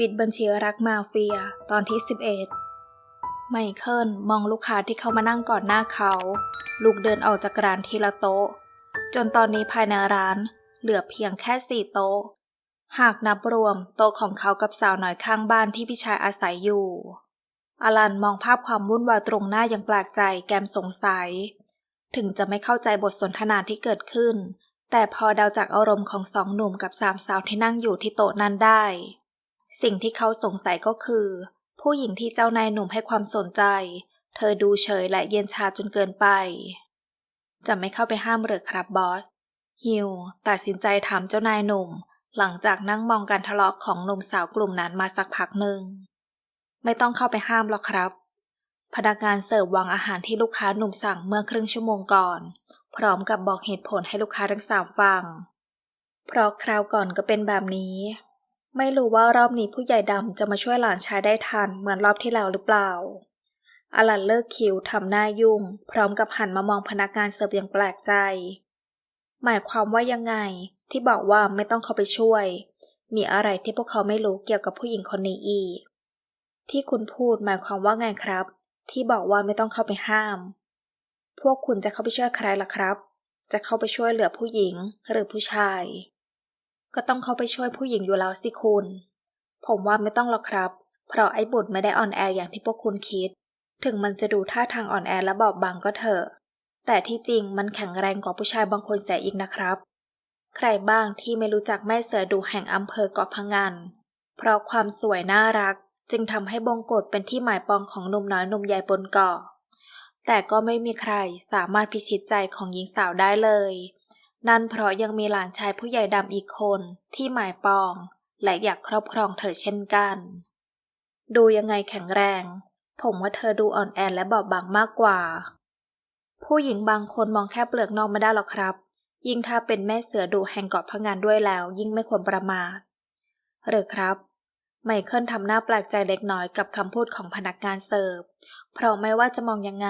ปิดบัญชีรักมาเฟียตอนที่ 11 ไมเคิลมองลูกค้าที่เข้ามานั่งก่อนหน้าเขา ลูกเดินออกจากร้านทีละโต๊ะ จนตอนนี้ภายในร้านเหลือเพียงแค่สี่โต๊ะ หากนับรวมโต๊ะของเขากับสาวน้อยข้างบ้านที่พี่ชายอาศัยอยู่อลันมองภาพความวุ่นวายตรงหน้าอย่างแปลกใจแกมสงสัย ถึงจะไม่เข้าใจบทสนทนาที่เกิดขึ้น แต่พอเดาจากอารมณ์ของสองหนุ่มกับสามสาวที่นั่งอยู่ที่โต๊ะนั้นได้ สิ่งที่เขาสงสัยก็คือ ผู้หญิงที่เจ้านายหนุ่มให้ความสนใจ เธอดูเฉยและเย็นชาจนเกินไป จะไม่เข้าไปห้ามหรือครับบอส ฮิวตัดสินใจถามเจ้านายหนุ่ม หลังจากนั่งมองการทะเลาะของหนุ่มสาวกลุ่มนั้นมาสักพักหนึ่ง ไม่ต้องเข้าไปห้ามหรอกครับ พนักงานเสิร์ฟวางอาหารที่ลูกค้าหนุ่มสั่งเมื่อครึ่งชั่วโมงก่อน พร้อมกับบอกเหตุผลให้ลูกค้าทั้งสามฟัง เพราะคราวก่อนก็เป็นแบบนี้ ไม่รู้ว่ารอบนี้ผู้ใหญ่ดำจะมาช่วยหลานชายได้ทันเหมือนรอบที่แล้วหรือเปล่า อลันเลิกคิวทำหน้ายุ่ง พร้อมกับหันมามองพนักงานเสิร์ฟอย่างแปลกใจ หมายความว่ายังไงที่บอกว่าไม่ต้องเข้าไปช่วย มีอะไรที่พวกเขาไม่รู้เกี่ยวกับผู้หญิงคนนี้อีก ที่คุณพูดหมายความว่าไงครับ ที่บอกว่าไม่ต้องเข้าไปห้าม พวกคุณจะเข้าไปช่วยใครล่ะครับ จะเข้าไปช่วยเหลือผู้หญิงหรือผู้ชาย ก็ต้องเข้าไปช่วยผู้หญิงอยู่แล้วสิคุณ ผมว่าไม่ต้องหรอกครับ เพราะไอ้บุตรไม่ได้อ่อนแออย่างที่พวกคุณคิด ถึงมันจะดูท่าทางอ่อนแอและบอบบางก็เถอะ แต่ที่จริงมันแข็งแรงกว่าผู้ชายบางคนเสียอีกนะครับ ใครบ้างที่ไม่รู้จักแม่เสือดูแห่งอำเภอเกาะพังงานเพราะความสวยน่ารักจึงทำให้บงกฎเป็นที่หมายปองของหนุ่มน้อยหนุ่มใหญ่บนเกาะแต่ก็ไม่มีใครสามารถพิชิตใจของหญิงสาวได้เลย นั่นเพราะยังมีหลานชายผู้ใหญ่ดำอีกคนที่หมายปอง และอยากครอบครองเธอเช่นกัน ดูยังไงแข็งแรง ผมว่าเธอดูอ่อนแอและบอบบางมากกว่า ผู้หญิงบางคนมองแค่เปลือกนอกไม่ได้หรอกครับ ยิ่งถ้าเป็นแม่เสือดูแห่งเกาะพังงานด้วยแล้ว ยิ่งไม่ควรประมาทหรือครับไมเคิลทำหน้าแปลกใจเล็กน้อยกับคำพูดของพนักงานเสิร์ฟ เพราะไม่ว่าจะมองยังไง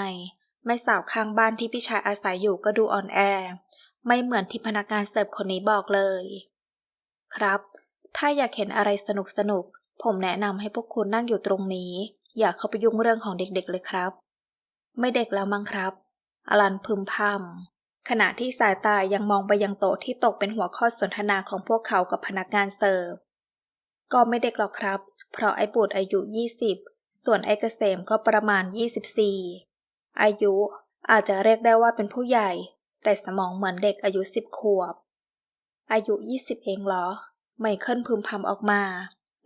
แม่สาวข้างบ้านที่พี่ชายอาศัยอยู่ก็ดูอ่อนแอ ไม่เหมือนที่พนักงานเสิร์ฟคนนี้บอกเลย ครับ ถ้าอยากเห็นอะไรสนุกสนุก ผมแนะนำให้พวกคุณนั่งอยู่ตรงนี้ อย่าเข้าไปยุ่งเรื่องของเด็กๆเลยครับ ไม่เด็กแล้วมั้งครับ อลันพึมพำขณะที่สายตายังมองไปยังโต๊ะที่ตกเป็นหัวข้อสนทนาของพวกเขากับพนักงานเสิร์ฟ ก็ไม่เด็กหรอกครับ เพราะไอ้บุตรอายุ 20 ส่วนไอ้เกษมก็ประมาณ 24 อายุอาจจะเรียกได้ว่าเป็นผู้ใหญ่ แต่สมองเหมือนเด็กอายุ10ขวบ อายุ20เองเหรอ ไมเคิลพึมพำออกมา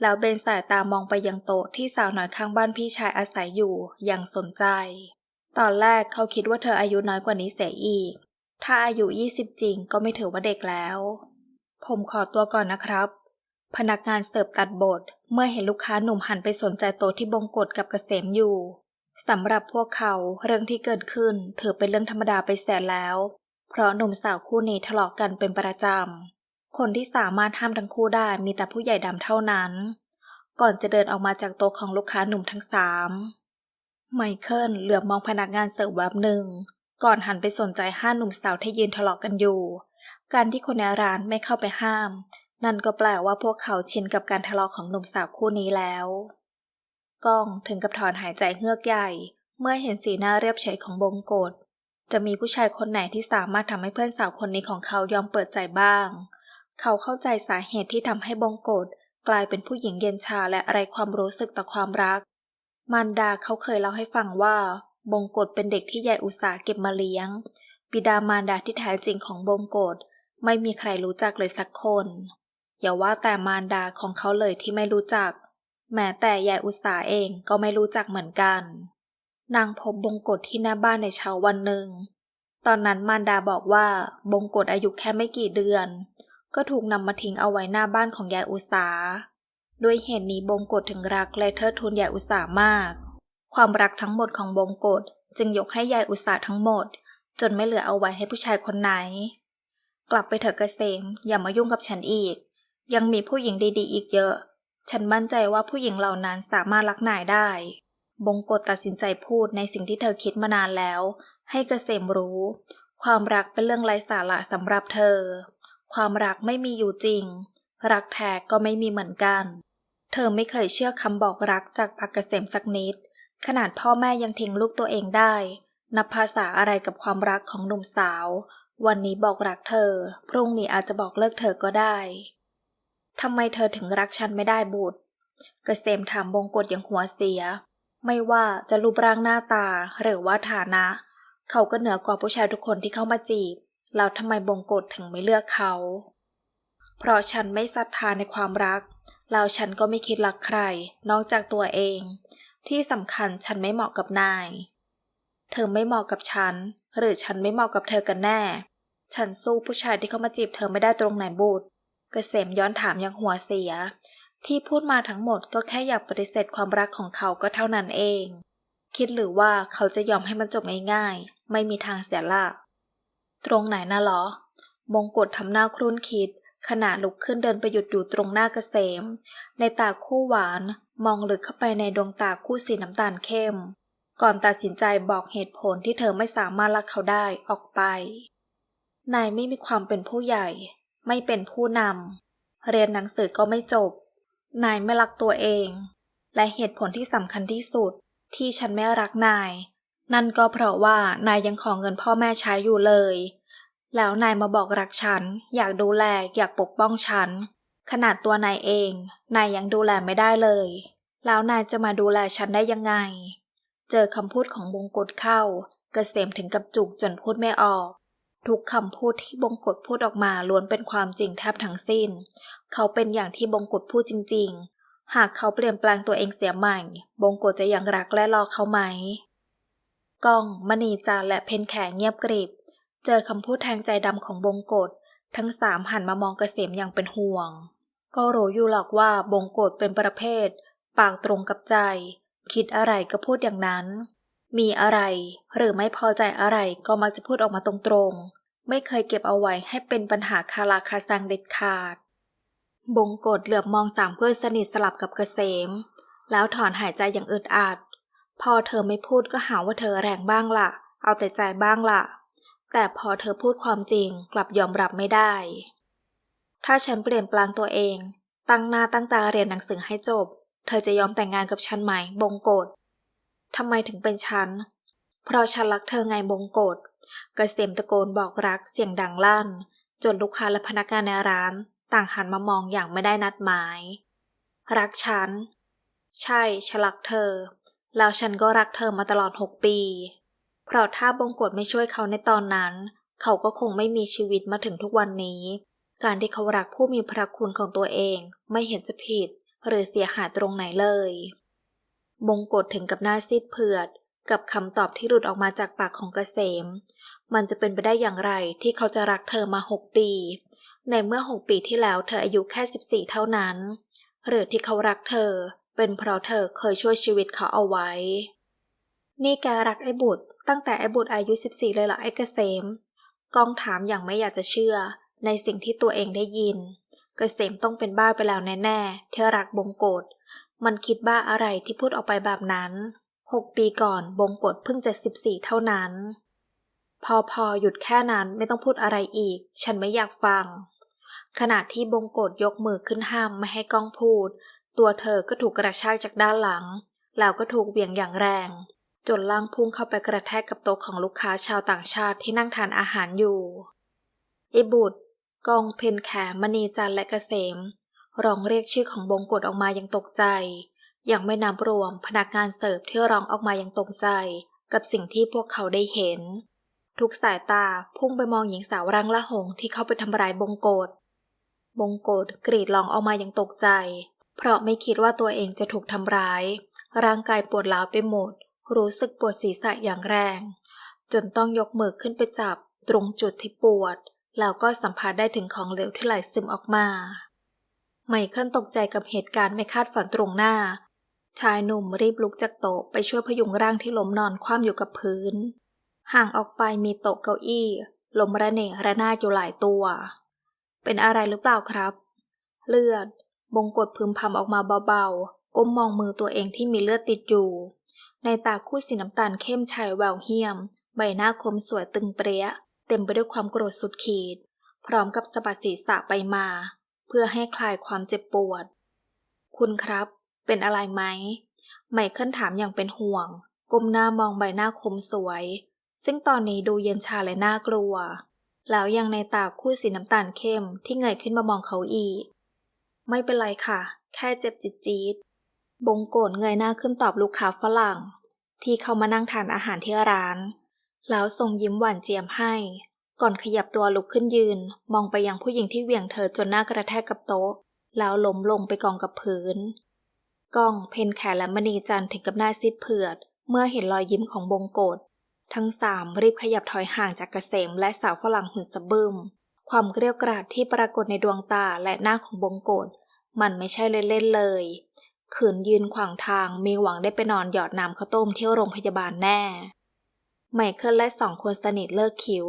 แล้วเบนสายตามองไปยังโต๊ะที่สาวน้อยข้างบ้านพี่ชายอาศัยอยู่อย่างสนใจ ตอนแรกเขาคิดว่าเธออายุน้อยกว่านี้เสียอีก ถ้าอายุ20จริงก็ไม่ถือว่าเด็กแล้ว ผมขอตัวก่อนนะครับ พนักงานเสิร์ฟตัดบท เมื่อเห็นลูกค้าหนุ่มหันไปสนใจโต๊ะที่บงกฎกับเกษมอยู่สำหรับพวกเขาเรื่องที่เกิดขึ้นถือเป็นเรื่องธรรมดาไปแสนแล้ว เพราะหนุ่มสาวคู่นี้ทะเลาะกันเป็นประจำ คนที่สามารถห้ามทั้งคู่ได้มีแต่ผู้ใหญ่ดำเท่านั้น ก่อนจะเดินออกมาจากโต๊ะของลูกค้าหนุ่มทั้งสามไมเคิลเหลือบมองพนักงานเสิร์ฟแวบหนึ่ง ก่อนหันไปสนใจห้าหนุ่มสาวที่ยืนทะเลาะกันอยู่ การที่คนในร้านไม่เข้าไปห้าม นั่นก็แปลว่าพวกเขาชินกับการทะเลาะของหนุ่มสาวคู่นี้แล้วก้องถึงกับถอนหายใจเฮือกใหญ่ เมื่อเห็นสีหน้าเรียบเฉยของบงกฎ จะมีผู้ชายคนไหนที่สามารถทำให้เพื่อนสาวคนนี้ของเขายอมเปิดใจบ้าง เขาเข้าใจสาเหตุที่ทำให้บงกฎกลายเป็นผู้หญิงเย็นชาและอะไรความรู้สึกต่อความรัก มารดาเขาเคยเล่าให้ฟังว่า บงกฎเป็นเด็กที่ยายอุตสาเก็บมาเลี้ยง บิดามารดาที่แท้จริงของบงกฎไม่มีใครรู้จักเลยสักคน อย่าว่าแต่มารดาของเขาเลยที่ไม่รู้จัก แม้แต่ยายอุตสาเองก็ไม่รู้จักเหมือนกัน นางพบบงกฎที่หน้าบ้านในเช้าวันหนึ่ง ตอนนั้นมารดาบอกว่าบงกฎอายุแค่ไม่กี่เดือน ก็ถูกนำมาทิ้งเอาไว้หน้าบ้านของยายอุตสาด้วยเหตุนี้บงกฎถึงรักและเทิดทูนยายอุตสามาก ความรักทั้งหมดของบงกฎจึงยกให้ยายอุตสาทั้งหมด จนไม่เหลือเอาไว้ให้ผู้ชายคนไหน กลับไปเถอะเกษมอย่ามายุ่งกับฉันอีก ยังมีผู้หญิงดีๆ อีกเยอะ ฉันมั่นใจว่าผู้หญิงเหล่านั้นสามารถรักนายได้ บงกฎตัดสินใจพูดในสิ่งที่เธอคิดมานานแล้ว ให้เกษมรู้ ความรักเป็นเรื่องไร้สาระสำหรับเธอ ความรักไม่มีอยู่จริง รักแท้ก็ไม่มีเหมือนกัน เธอไม่เคยเชื่อคำบอกรักจากปากเกษมสักนิด ขนาดพ่อแม่ยังทิ้งลูกตัวเองได้ นับภาษาอะไรกับความรักของหนุ่มสาว วันนี้บอกรักเธอ พรุ่งนี้อาจจะบอกเลิกเธอก็ได้ทำไมเธอถึงรักฉันไม่ได้บุตร เกษมถามบงกฎอย่างหัวเสีย ไม่ว่าจะรูปร่างหน้าตาหรือว่าฐานะ เขาก็เหนือกว่าผู้ชายทุกคนที่เข้ามาจีบ แล้วทำไมบงกฎถึงไม่เลือกเขา เพราะฉันไม่ศรัทธาในความรัก แล้วฉันก็ไม่คิดรักใคร นอกจากตัวเอง ที่สำคัญฉันไม่เหมาะกับนาย เธอไม่เหมาะกับฉัน หรือฉันไม่เหมาะกับเธอกันแน่ ฉันสู้ผู้ชายที่เข้ามาจีบเธอไม่ได้ตรงไหนบุตรเกษมย้อนถามอย่างหัวเสีย ที่พูดมาทั้งหมดก็แค่อยากปฏิเสธความรักของเขาก็เท่านั้นเอง คิดหรือว่าเขาจะยอมให้มันจบง่ายๆ ไม่มีทางเสียละตรงไหนน่ะหรอ มงกฎทำหน้าครุ่นคิด ขณะลุกขึ้นเดินไปหยุดอยู่ตรงหน้าเกษม ในตาคู่หวาน มองลึกเข้าไปในดวงตาคู่สีน้ำตาลเข้ม ก่อนตัดสินใจบอกเหตุผลที่เธอไม่สามารถรักเขาได้ออกไป นายไม่มีความเป็นผู้ใหญ่ ไม่เป็นผู้นำเรียนหนังสือก็ไม่จบ นายไม่รักตัวเอง และเหตุผลที่สำคัญที่สุดที่ฉันไม่รักนาย นั่นก็เพราะว่านายยังขอเงินพ่อแม่ใช้อยู่เลย แล้วนายมาบอกรักฉัน อยากดูแลอยากปกป้องฉัน ขนาดตัวนายเอง นายยังดูแลไม่ได้เลย แล้วนายจะมาดูแลฉันได้ยังไง เจอคำพูดของบงกฎเข้า เกษมถึงกับจุกจนพูดไม่ออก ทุกคำพูดที่บงกฎพูดออกมาล้วนเป็นความจริงแทบทั้งสิ้น เขาเป็นอย่างที่บงกฎพูดจริง ๆ หากเขาเปลี่ยนแปลงตัวเองเสียใหม่ บงกฎจะยังรักและรอเขาไหมก้อง มณีจารและเพนแขงเงียบกริบ เจอคำพูดแทงใจดำของบงกฎทั้งสามหันมามองกเกษมอย่างเป็นห่วง ก็รู้อยู่หรอกว่าบงกฎเป็นประเภท ปากตรงกับใจ คิดอะไรก็พูดอย่างนั้น มีอะไร หรือไม่พอใจอะไรก็มักจะพูดออกมาตรงๆ ไม่เคยเก็บเอาไว้ให้เป็นปัญหาคาราคาซังเด็ดขาด บงกฎเหลือบมองสามเพื่อนสนิทสลับกับเกษม แล้วถอนหายใจอย่างอึดอัดพอเธอไม่พูดก็หาว่าเธอแรงบ้างล่ะ เอาแต่ใจบ้างล่ะ แต่พอเธอพูดความจริงกลับยอมรับไม่ได้ ถ้าฉันเปลี่ยนแปลงตัวเอง ตั้งหน้าตั้งตาเรียนหนังสือให้จบ เธอจะยอมแต่งงานกับฉันไหม บงกฎทำไมถึงเป็นฉัน เพราะฉันรักเธอไงบงกฎเกษมตะโกนบอกรักเสียงดังลั่น จนลูกค้าและพนักงานในร้าน ต่างหันมามองอย่างไม่ได้นัดหมาย รักฉัน ใช่ฉันรักเธอ แล้วฉันก็รักเธอมาตลอดหกปี เพราะถ้าบงกฎไม่ช่วยเขาในตอนนั้น เขาก็คงไม่มีชีวิตมาถึงทุกวันนี้ การที่เขารักผู้มีพระคุณของตัวเองไม่เห็นจะผิด หรือเสียหายตรงไหนเลย บงกฎถึงกับหน้าซีดเผือด กับคำตอบที่หลุดออกมาจากปากของเกษมมันจะเป็นไปได้อย่างไรที่เขาจะรักเธอมาหกปี ในเมื่อหกปีที่แล้วเธออายุแค่สิบสี่เท่านั้น หรือที่เขารักเธอ เป็นเพราะเธอเคยช่วยชีวิตเขาเอาไว้ นี่แกรักไอ้บุตร ตั้งแต่ไอ้บุตรอายุสิบสี่เลยเหรอไอ้เกษมกองถามอย่างไม่อยากจะเชื่อ ในสิ่งที่ตัวเองได้ยิน เกษมต้องเป็นบ้าไปแล้วแน่ๆที่รักบงกฎมันคิดบ้าอะไรที่พูดออกไปแบบนั้นหกปีก่อนบงกฎเพิ่งจะสิบสี่เท่านั้น พอพอหยุดแค่นั้นไม่ต้องพูดอะไรอีก ฉันไม่อยากฟัง ขณะที่บงกฎยกมือขึ้นห้ามไม่ให้ก้องพูด ตัวเธอก็ถูกกระชากจากด้านหลัง แล้วก็ถูกเหวี่ยงอย่างแรง จนล่างพุ่งเข้าไปกระแทกกับโต๊ะของลูกค้าชาวต่างชาติที่นั่งทานอาหารอยู่ไอ้บุตรกองเพนแขมณีจันทร์และเกษมร้องเรียกชื่อของบงกฎออกมาอย่างตกใจ ยังไม่นับรวมพนักงานเสิร์ฟที่ร้องออกมาอย่างตกใจ กับสิ่งที่พวกเขาได้เห็น ทุกสายตาพุ่งไปมองหญิงสาวร่างละหงที่เข้าไปทำร้ายบงกฎ บงกฎกรีดร้องออกมาอย่างตกใจ เพราะไม่คิดว่าตัวเองจะถูกทำร้าย ร่างกายปวดร้าวไปหมด รู้สึกปวดศีรษะอย่างแรง จนต้องยกมือขึ้นไปจับ ตรงจุดที่ปวด แล้วก็สัมผัสได้ถึงของเหลวที่ไหลซึมออกมา ไมเคิลตกใจกับเหตุการณ์ไม่คาดฝันตรงหน้า ชายหนุ่มรีบลุกจากโต๊ะไปช่วยพยุงร่างที่ล้มนอนคว่ำอยู่กับพื้น ห่างออกไปมีโต๊ะเก้าอี้ลมระเนระนาดอยู่หลายตัว เป็นอะไรหรือเปล่าครับ เลือด บงกฎพึมพำออกมาเบาๆ ก้มมองมือตัวเองที่มีเลือดติดอยู่ ในตาคู่สีน้ำตาลเข้มชายแววเหี้ยม ใบหน้าคมสวยตึงเปรี้ย เต็มไปด้วยความโกรธสุดขีด พร้อมกับสะบัดศีรษะไปมา เพื่อให้คลายความเจ็บปวด คุณครับ เป็นอะไรไหม ไมเคิลถามอย่างเป็นห่วง ก้มหน้ามองใบหน้าคมสวย ซึ่งตอนนี้ดูเย็นชาและน่ากลัว แล้วยังในตาคู่สีน้ำตาลเข้มที่เงยขึ้นมามองเขาอีก ไม่เป็นไรค่ะ แค่เจ็บจิตจี๊ดบงโกนเงยหน้าขึ้นตอบลูกค้าฝรั่ง ที่เขามานั่งทานอาหารที่ร้าน แล้วส่งยิ้มหวานเจียมให้ ก่อนขยับตัวลุกขึ้นยืน มองไปยังผู้หญิงที่เหวี่ยงเธอจนหน้ากระแทกกับโต๊ะ แล้วล้มลงไปกองกับพื้นก้องเพนแขและมณีจันทร์ถึงกับหน้าซีดเผือด เมื่อเห็นรอยยิ้มของบงโกด ทั้งสามรีบขยับถอยห่างจากเกษมและสาวฝรั่งหุ่นสะบึมความเกรียวกราดที่ปรากฏในดวงตาและหน้าของบงโกดมันไม่ใช่เล่นๆเลยขืนยืนขวางทางมีหวังได้ไปนอนหยอดน้ำข้าวต้มที่โรงพยาบาลแน่ ไมเคิลและสองคนสนิทเลิกคิ้ว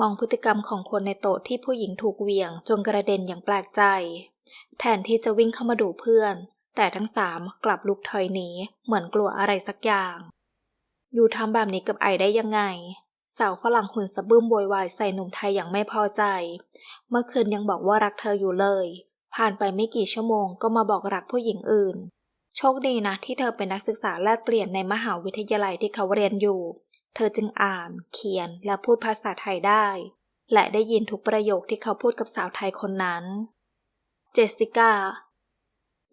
มองพฤติกรรมของคนในโต๊ะที่ผู้หญิงถูกเหวี่ยงจนกระเด็นอย่างแปลกใจ แทนที่จะวิ่งเข้ามาดูเพื่อน แต่ทั้งสามกลับลุกถอยหนีเหมือนกลัวอะไรสักอย่าง อยู่ทำแบบนี้กับไอได้ยังไง สาวฝรั่งหุ่นสะบึ้มโวยวายใส่หนุ่มไทยอย่างไม่พอใจ เมื่อคืนยังบอกว่ารักเธออยู่เลย ผ่านไปไม่กี่ชั่วโมงก็มาบอกรักผู้หญิงอื่น โชคดีนะที่เธอเป็นนักศึกษาแลกเปลี่ยนในมหาวิทยาลัยที่เขาเรียนอยู่ เธอจึงอ่าน เขียนและพูดภาษาไทยได้ และได้ยินทุกประโยคที่เขาพูดกับสาวไทยคนนั้น เจสสิก้า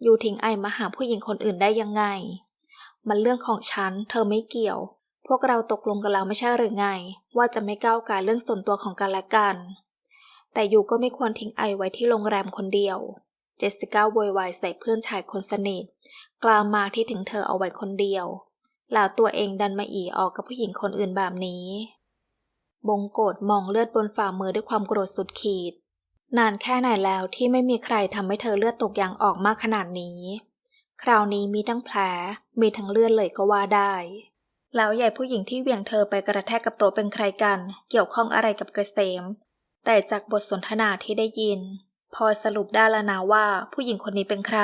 อยู่ทิ้งไอมาหาผู้หญิงคนอื่นได้ยังไง มันเรื่องของฉัน เธอไม่เกี่ยว พวกเราตกลงกันแล้วไม่ใช่หรือไง ว่าจะไม่ก้าวกายเรื่องส่วนตัวของกันและกัน แต่อยู่ก็ไม่ควรทิ้งไอไว้ที่โรงแรมคนเดียว เจสสิก้าโวยวายใส่เพื่อนชายคนสนิท กล่าวมาที่ถึงเธอเอาไว้คนเดียว แล้วตัวเองดันมาอีออกกับผู้หญิงคนอื่นแบบนี้ บงโกรธมองเลือดบนฝ่ามือด้วยความโกรธสุดขีด นานแค่ไหนแล้วที่ไม่มีใครทำให้เธอเลือดตกยางออกมากขนาดนี้ คราวนี้มีทั้งแผล มีทั้งเลือดเลยก็ว่าได้ แล้วใหญ่ผู้หญิงที่เหวี่ยงเธอไปกระแทกกับโต๊ะเป็นใครกัน เกี่ยวข้องอะไรกับเกษม แต่จากบทสนทนาที่ได้ยิน พอสรุปได้แล้วนะว่าผู้หญิงคนนี้เป็นใคร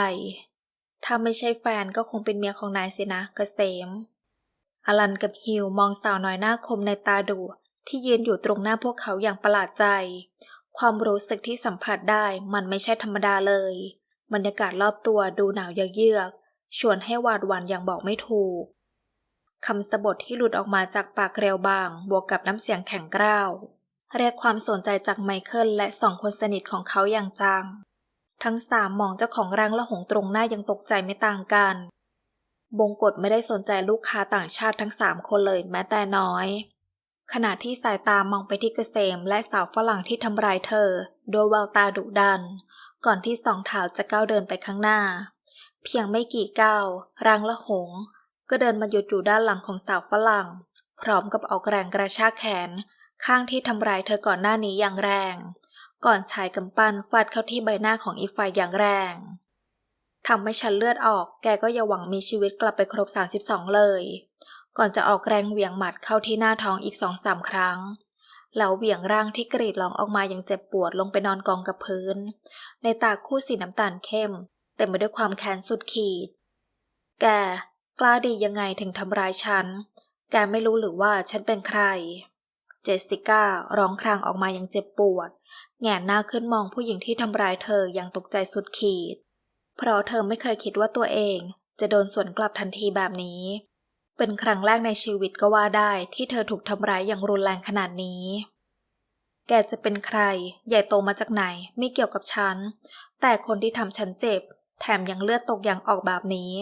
ถ้าไม่ใช่แฟนก็คงเป็นเมียของนายสินะเกษม อลันกับฮิวมองสาวน้อยหน้าคมในตาดุที่ยืนอยู่ตรงหน้าพวกเขาอย่างประหลาดใจ ความรู้สึกที่สัมผัสได้มันไม่ใช่ธรรมดาเลย บรรยากาศรอบตัวดูหนาวเยือกๆชวนให้หวาดหวั่นอย่างบอกไม่ถูกคำสบทที่หลุดออกมาจากปากเร็วบาง บวกกับน้ำเสียงแข็งกร้าวเรียกความสนใจจากไมเคิลและสองคนสนิทของเขาอย่างจัง ทั้งสามมองเจ้าของร่างละหงตรงหน้ายังตกใจไม่ต่างกัน บงกฎไม่ได้สนใจลูกค้าต่างชาติทั้งสามคนเลยแม้แต่น้อย ขณะที่สายตามองไปที่เกษมและสาวฝรั่งที่ทำร้ายเธอโดยแววตาดุดัน ก่อนที่สองเท้าจะก้าวเดินไปข้างหน้า เพียงไม่กี่ก้าวร่างละหง ก็เดินมาหยุดอยู่ด้านหลังของสาวฝรั่ง พร้อมกับเอาแรงกระชากแขน ข้างที่ทำร้ายเธอก่อนหน้านี้อย่างแรง ก่อนชายกำปั้นฟาดเข้าที่ใบหน้าของอีกฝ่ายอย่างแรงทำให้ฉันเลือดออก แกก็อย่าหวังมีชีวิตกลับไปครบ 32 เลย ก่อนจะออกแรงเหวี่ยงหมัดเข้าที่หน้าท้องอีกสองสามครั้ง แล้วเหวี่ยงร่างที่กรีดร้องออกมาอย่างเจ็บปวดลงไปนอนกองกับพื้น ในตาคู่สีน้ำตาลเข้ม เต็มไปด้วยความแค้นสุดขีด แก กล้าดียังไงถึงทำร้ายฉัน แกไม่รู้หรือว่าฉันเป็นใคร เจสสิก้าร้องครางออกมาอย่างเจ็บปวด แงนหน้าขึ้นมองผู้หญิงที่ทำร้ายเธออย่างตกใจสุดขีด เพราะเธอไม่เคยคิดว่าตัวเอง จะโดนสวนกลับทันทีแบบนี้ เป็นครั้งแรกในชีวิตก็ว่าได้ที่เธอถูกทำร้ายอย่างรุนแรงขนาดนี้ แกจะเป็นใคร ใหญ่โตมาจากไหน ไม่เกี่ยวกับฉัน แต่คนที่ทำฉันเจ็บ แถมยังเลือดตกอย่างออกแบบนี้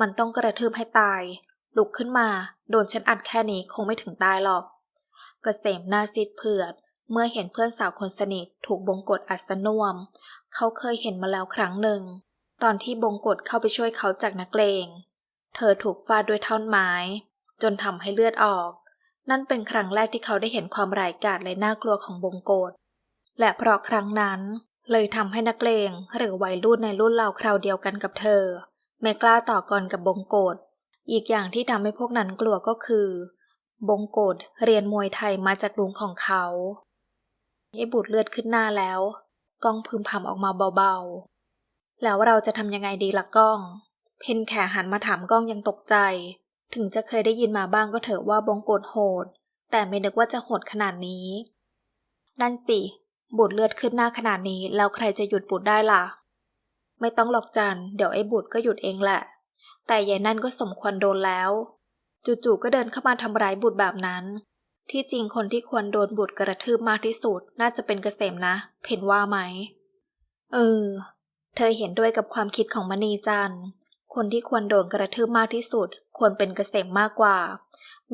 มันต้องกระทืบให้ตาย ลุกขึ้นมา โดนฉันอัดแค่นี้คงไม่ถึงตายหรอกกเกษมหน้าซีดเผือด เมื่อเห็นเพื่อนสาวคนสนิทถูกบงกฎอัดสน่วม เขาเคยเห็นมาแล้วครั้งหนึ่ง ตอนที่บงกฎเข้าไปช่วยเขาจากนักเลง เธอถูกฟาดด้วยท่อนไม้ จนทำให้เลือดออก นั่นเป็นครั้งแรกที่เขาได้เห็นความร้ายกาจและน่ากลัวของบงกฎและเพราะครั้งนั้น เลยทำให้นักเลงหรือวัยรุ่นในรุ่นเราคราวเดียวกันกับเธอ ไม่กล้าต่อกรกับบงกฎอีกอย่างที่ทำให้พวกนั้นกลัวก็คือ บงกฎเรียนมวยไทยมาจากลุงของเขาไอ้บุตรเลือดขึ้นหน้าแล้ว ก้องพึมพำออกมาเบาๆ แล้วเราจะทำยังไงดีล่ะก้อง เพนแขหันมาถามก้องยังตกใจ ถึงจะเคยได้ยินมาบ้างก็เถอะว่าบงกฎโหด แต่ไม่นึกว่าจะโหดขนาดนี้นั่นสิบุตรเลือดขึ้นหน้าขนาดนี้แล้วใครจะหยุดบุตรได้ล่ะ ไม่ต้องหลอกจันเดี๋ยวไอ้บุตรก็หยุดเองแหละ แต่ยายนั่นก็สมควรโดนแล้ว จู่ๆก็เดินเข้ามาทำร้ายบุตรแบบนั้น ที่จริงคนที่ควรโดนบุตรกระทืบมากที่สุด น่าจะเป็นเกษมนะ เพนว่าไหม เออ เธอเห็นด้วยกับความคิดของมณีจันท คนที่ควรโดนกระทืบมากที่สุด ควรเป็นเกษมมากกว่า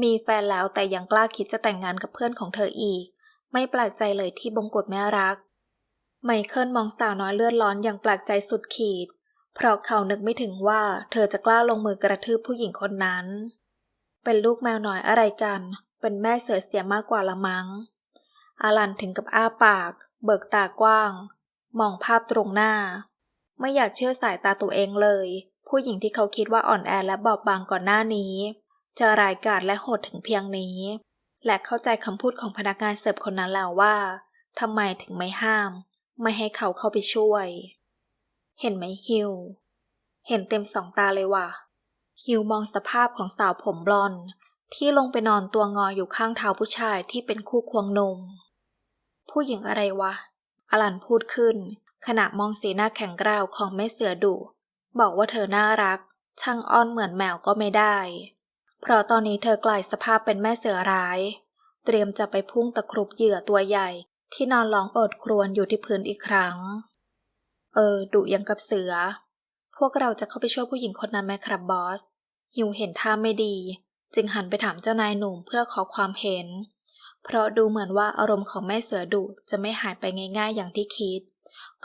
มีแฟนแล้วแต่ยังกล้าคิดจะแต่งงานกับเพื่อนของเธออีก ไม่แปลกใจเลยที่บงกฎแม่รัก ไมเคิลมองสาวน้อยเลือดร้อนอย่างแปลกใจสุดขีด เพราะเขานึกไม่ถึงว่าเธอจะกล้าลงมือกระทืบผู้หญิงคนนั้น เป็นลูกแมวน้อยอะไรกัน เป็นแม่เสือเสียมากกว่าละมัง้ง อาลันถึงกับอ้าปาก เบิกตากว้าง มองภาพตรงหน้า ไม่อยากเชื่อสายตาตัวเองเลย ผู้หญิงที่เขาคิดว่าอ่อนแอและบอบบางก่อนหน้านี้จะรายกาจและโหดถึงเพียงนี้ และเข้าใจคำพูดของพนักงานเสิร์ฟคนนั้นแล้วว่าทำไมถึงไม่ห้าม ไม่ให้เขาเข้าไปช่วย เห็นไหมฮิว เห็นเต็มสองตาเลยว่ะ ฮิวมองสภาพของสาวผมบลอนด์ที่ลงไปนอนตัวงออยู่ข้างเท้าผู้ชายที่เป็นคู่ควงนม ผู้หญิงอะไรวะ อลันพูดขึ้น ขณะมองสีหน้าแข็งกร้าวของแม่เสือดุ บอกว่าเธอน่ารัก ช่างอ้อนเหมือนแมวก็ไม่ได้ เพราะตอนนี้เธอกลายสภาพเป็นแม่เสือร้าย เตรียมจะไปพุ่งตะครุบเหยื่อตัวใหญ่ ที่นอนร้องโอดครวญอยู่ที่พื้นอีกครั้ง เออดุยังกับเสือ พวกเราจะเข้าไปช่วยผู้หญิงคนนั้นไหมครับบอสฮิวเห็นท่าไม่ดี จึงหันไปถามเจ้านายหนุ่มเพื่อขอความเห็น เพราะดูเหมือนว่าอารมณ์ของแม่เสือดุจะไม่หายไปง่ายๆอย่างที่คิด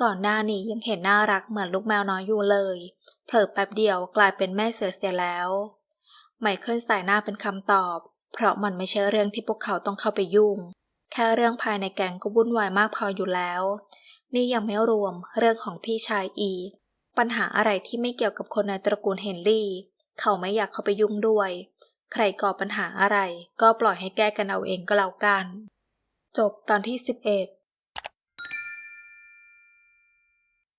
ก่อนหน้านี้ยังเห็นน่ารักเหมือนลูกแมวน้อยอยู่เลย เผลอแป๊บเดียวกลายเป็นแม่เสือเสียแล้ว ไมเคิลสายหน้าเป็นคำตอบ เพราะมันไม่ใช่เรื่องที่พวกเขาต้องเข้าไปยุ่ง แค่เรื่องภายในแก๊งก็วุ่นวายมากพออยู่แล้ว นี่ยังไม่รวมเรื่องของพี่ชายอีก ปัญหาอะไรที่ไม่เกี่ยวกับคนในตระกูลเฮนรี่ เขาไม่อยากเข้าไปยุ่งด้วย ใครก่อปัญหาอะไร ก็ปล่อยให้แก้กันเอาเองก็แล้วกัน จบตอนที่ 11